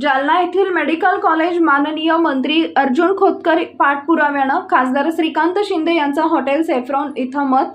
जालना येथील medical college माननीय मंत्री अर्जुन खोतकर पाठपुराव्यानं खासदार श्रीकांत शिंदे यांचा हॉटेल सेफ्रॉन इथं मत.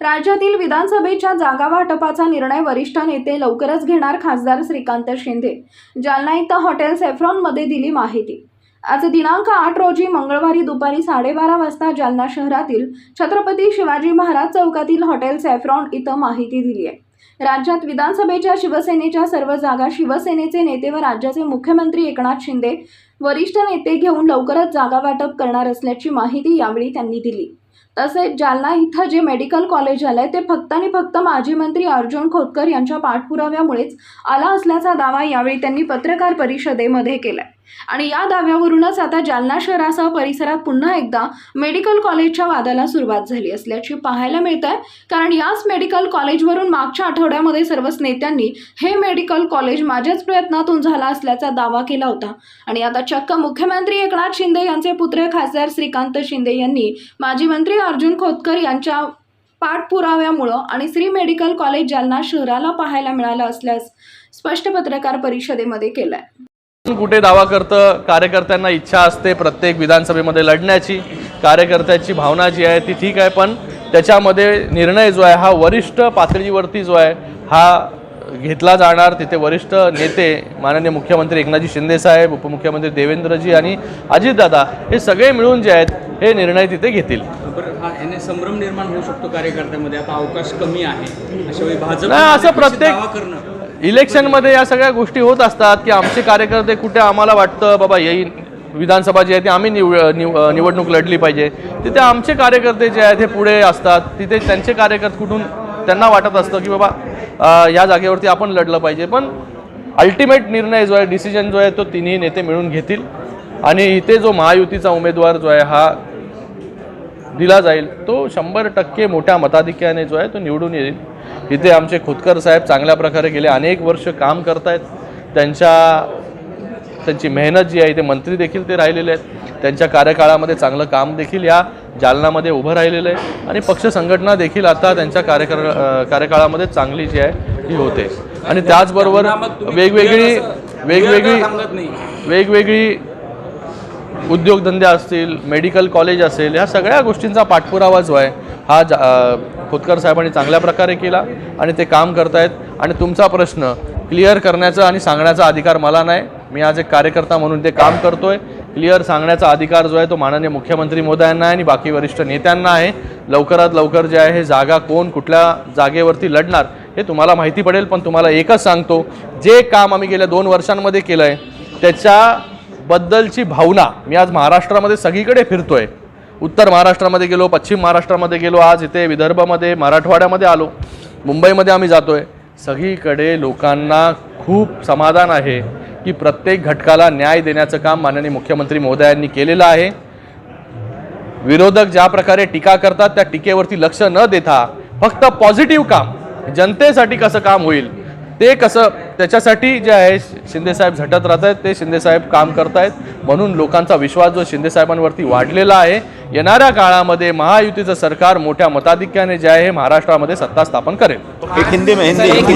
राज्यातील विधानसभेच्या जागा वाटपाचा निर्णय वरिष्ठ नेते लवकरच घेणार खासदार श्रीकांत शिंदे. जालना इथं हॉटेल सेफ्रॉनमध्ये दिली माहिती. आज दिनांक आठ रोजी मंगळवारी दुपारी साडेबारा वाजता जालना शहरातील छत्रपती शिवाजी महाराज चौकातील हॉटेल सॅफ्रॉन इथं माहिती दिली आहे. राज्यात विधानसभेच्या शिवसेनेच्या सर्व जागा शिवसेनेचे नेते व राज्याचे मुख्यमंत्री एकनाथ शिंदे वरिष्ठ नेते घेऊन लवकरच जागा वाटप करणार असल्याची माहिती यावेळी त्यांनी दिली. तसेच जालना इथं जे मेडिकल कॉलेज आलंय ते फक्त आणि फक्त माजी मंत्री अर्जुन खोतकर यांच्या पाठपुराव्यामुळेच आला असल्याचा दावा यावेळी त्यांनी पत्रकार परिषदेमध्ये केलाय. आणि या दाव्यावरूनच आता जालना शहरासह परिसरात पुन्हा एकदा मेडिकल कॉलेजच्या वादाला सुरुवात झाली असल्याची पाहायला मिळत आहे कारण याच मेडिकल कॉलेजवरून मागच्या आठवड्यामध्ये सर्वच नेत्यांनी हे मेडिकल कॉलेज माझ्याच प्रयत्नातून झाला असल्याचा दावा केला होता. आणि आता चक्क मुख्यमंत्री एकनाथ शिंदे यांचे पुत्र खासदार श्रीकांत शिंदे यांनी माजी मंत्री अर्जुन खोतकर यांच्या पाठपुराव्यामुळं आणि श्री मेडिकल कॉलेज जालना शहराला पाहायला मिळालं असल्यास स्पष्ट पत्रकार परिषदेमध्ये केलं आहे कुठे दावा करतं? कार्यकर्त्यांना इच्छा असते प्रत्येक विधानसभेमध्ये लढण्याची. कार्यकर्त्याची भावना जी आहे ती ठीक आहे पण त्याच्यामध्ये निर्णय जो आहे हा वरिष्ठ पातळीवरती जो आहे हा घेतला जाणार. तिथे वरिष्ठ नेते माननीय मुख्यमंत्री एकनाथजी शिंदेसाहेब उपमुख्यमंत्री देवेंद्रजी आणि अजितदादा हे सगळे मिळून जे आहेत हे निर्णय तिथे घेतील. हा संभ्रम निर्माण होऊ शकतो कार्यकर्त्यामध्ये. आता अवकाश कमी आहे. असं प्रत्येक- इलेक्शनमध्ये या सगळ्या गोष्टी होत असतात की आमचे कार्यकर्ते कुठे आम्हाला वाटतं बाबा येईल विधानसभा जी आहे ती आम्ही निव निव निवडणूक लढली पाहिजे. तिथे आमचे कार्यकर्ते जे आहेत हे पुढे असतात. तिथे त्यांचे कार्यकर्ते कुठून त्यांना वाटत असतं की बाबा या जागेवरती आपण लढलं पाहिजे. पण अल्टिमेट निर्णय जो आहे डिसिजन जो आहे तो तिन्ही नेते मिळून घेतील. आणि इथे जो महायुतीचा उमेदवार जो आहे हा दिला जाईल. तो शंभर टक्के मोठ्या मताधिक्याने जो आहे तो निवडून येईल. इथे आमचे खोतकर साहेब चांगल्या प्रकारे गेले अनेक वर्ष काम करतायत. त्यांच्या त्यांची मेहनत जी आहे ते मंत्री देखील ते राहिलेले आहेत. त्यांच्या कार्यकाळामध्ये चांगलं काम देखील या जालनामध्ये उभं राहिलेलं आहे. आणि पक्ष संघटना देखील आता त्यांच्या कार्यकाळ अं, कार्यकाळामध्ये चांगली जी आहे ही होते. आणि त्याचबरोबर वेगवेगळी वेगवेगळी वेगवेगळी उद्योगधंदे असतील मेडिकल कॉलेज असेल ह्या सगळ्या गोष्टींचा पाठपुरावा जो आहे हा जा खोतकर साहेबांनी चांगल्या प्रकारे केला आणि ते काम करतायत. आणि तुमचा प्रश्न क्लिअर करण्याचा आणि सांगण्याचा अधिकार मला नाही. मी आज एक कार्यकर्ता म्हणून ते काम करतोय. क्लिअर सांगण्याचा अधिकार जो आहे तो माननीय मुख्यमंत्री मोदयांना आहे आणि बाकी वरिष्ठ नेत्यांना आहे. लवकरात लवकर जे आहे हे जागा कोण कुठल्या जागेवरती लढणार हे तुम्हाला माहिती पडेल. पण तुम्हाला एकच सांगतो जे काम आम्ही गेल्या दोन वर्षांमध्ये केलं आहे त्याच्या बद्दलची भावना मी आज महाराष्ट्रामध्ये सगळीकडे फिरतोय. उत्तर महाराष्ट्रामध्ये गेलो पश्चिम महाराष्ट्रामध्ये गेलो आज इथे विदर्भामध्ये मराठवाड्यामध्ये आलो मुंबईमध्ये आम्ही जातोय. सगळीकडे लोकांना खूप समाधान आहे की प्रत्येक घटकाला न्याय देण्याचं काम माननीय मुख्यमंत्री महोदयांनी केलेलं आहे. विरोधक ज्या प्रकारे टीका करतात त्या टीकेवरती लक्ष न देता फक्त पॉझिटिव्ह काम जनतेसाठी कसं काम होईल ते कसं त्याच्यासाठी जे आहे शिंदेसाहेब झटत राहत आहेत ते शिंदेसाहेब काम करतायत. म्हणून लोकांचा विश्वास जो शिंदेसाहेबांवरती वाढलेला आहे येणाऱ्या काळामध्ये महायुतीचं सरकार मोठ्या मताधिक्याने जे आहे महाराष्ट्रामध्ये सत्ता स्थापन करेल. हिंदी हिंदी.